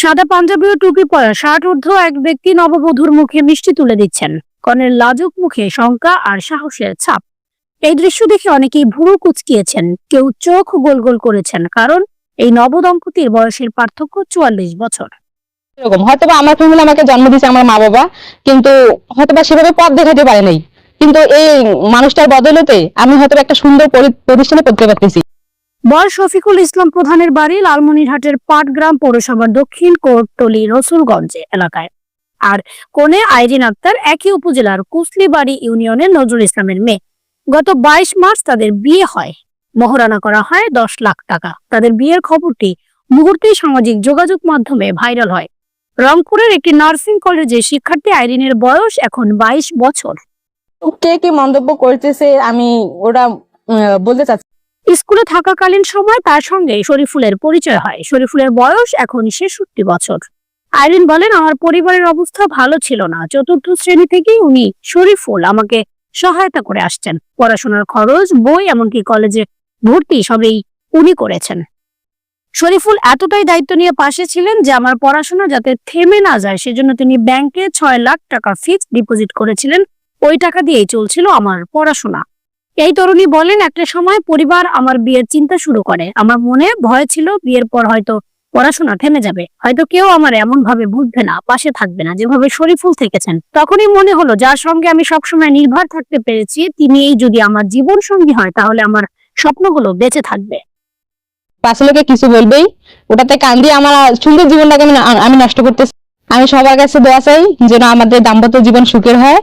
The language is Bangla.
সাদা পাঞ্জাবি ও টুপি পরা ষাট ঊর্ধ্ব এক ব্যক্তি নববধূর মুখে মিষ্টি তুলে দিচ্ছেন। কনের লাজুক মুখে শঙ্কা আর সাহসের ছাপ। এই দৃশ্য দেখে অনেকেই ভুরু কুচকিয়েছেন, কেউ চোখ গোল গোল করেছেন, কারণ এই নবদম্পতির বয়সের পার্থক্য চুয়াল্লিশ বছর। এরকম হয়তো আমার ফ্যামিলি আমাকে জন্ম দিয়েছে আমার মা বাবা কিন্তু হয়তো সেভাবে পথ দেখাতে পারে নাই। কিন্তু এই মানুষটার বদলতে আমি হয়তো একটা সুন্দর প্রতিষ্ঠানে পড়তে পারতেছি বয়স শফিকুল ইসলাম প্রধানের বাড়ি লালমনিরহাটের পাটগ্রাম পৌরসভার দক্ষিণ কোটতলি রসুলগঞ্জে এলাকায়। আর কোনে আইরিন আক্তার একই উপজেলার কুসলিবাড়ি ইউনিয়নের নজরুল ইসলামের মেয়ে। গত বাইশ মার্চ তাদের বিয়ে হয়। মহরানা করা হয় দশ লাখ টাকা। তাদের বিয়ের খবরটি মুহূর্তেই সামাজিক যোগাযোগ মাধ্যমে ভাইরাল হয়। রংপুরের একটি নার্সিং কলেজে শিক্ষার্থী আইরিনের বয়স এখন বাইশ বছর। কে কি মন্তব্য করতেছে আমি ওরা বলতে চাচ্ছি স্কুলে থাকাকালীন সময় তার সঙ্গে শরীফুলের পরিচয় হয়। শরীফুলের বয়স এখন ছেষট্টি বছর। আইরিন বলেন, আমার পরিবারের অবস্থা ভালো ছিল না। চতুর্থ শ্রেণি থেকেই উনি শরীফুল। আমাকে সহায়তা করে আসছেন। পড়াশোনার খরচ, বই, এমনকি কলেজে ভর্তি সবই উনি করেছেন। শরীফুল এতটাই দায়িত্ব নিয়ে পাশে ছিলেন যে আমার পড়াশোনা যাতে থেমে না যায়, সেজন্য তিনি ব্যাংকে ছয় লাখ টাকা ফিক্সড ডিপোজিট করেছিলেন। ওই টাকা দিয়েই চলছিল আমার পড়াশোনা। এই তরুণী বলেন, একটা সময় পরিবার আমার বিয়ের চিন্তা শুরু করে। আমার মনে ভয় ছিল, বিয়ের পর হয়তো পড়াশোনা থেমে যাবে। হয়তো কেউ আমার এমন ভাবে বুঝবে না, পাশে থাকবে না, যেভাবে শরীফুল থেকেছেন। তখনই মনে হলো, যার সঙ্গে আমি সবসময় নির্ভর থাকতে পেরেছি, তিনি এই যদি আমার জীবন সঙ্গী হয়, তাহলে আমার স্বপ্নগুলো বেঁচে থাকবে। পাশে লোকে কিছু বলবেই, ওটাতে কান্দি আমার সুন্দর জীবনটাকে আমি আমি নষ্ট করতেছি। আমি সবার কাছে দোয়া চাই যেন আমাদের দাম্পত্য জীবন সুখের হয়।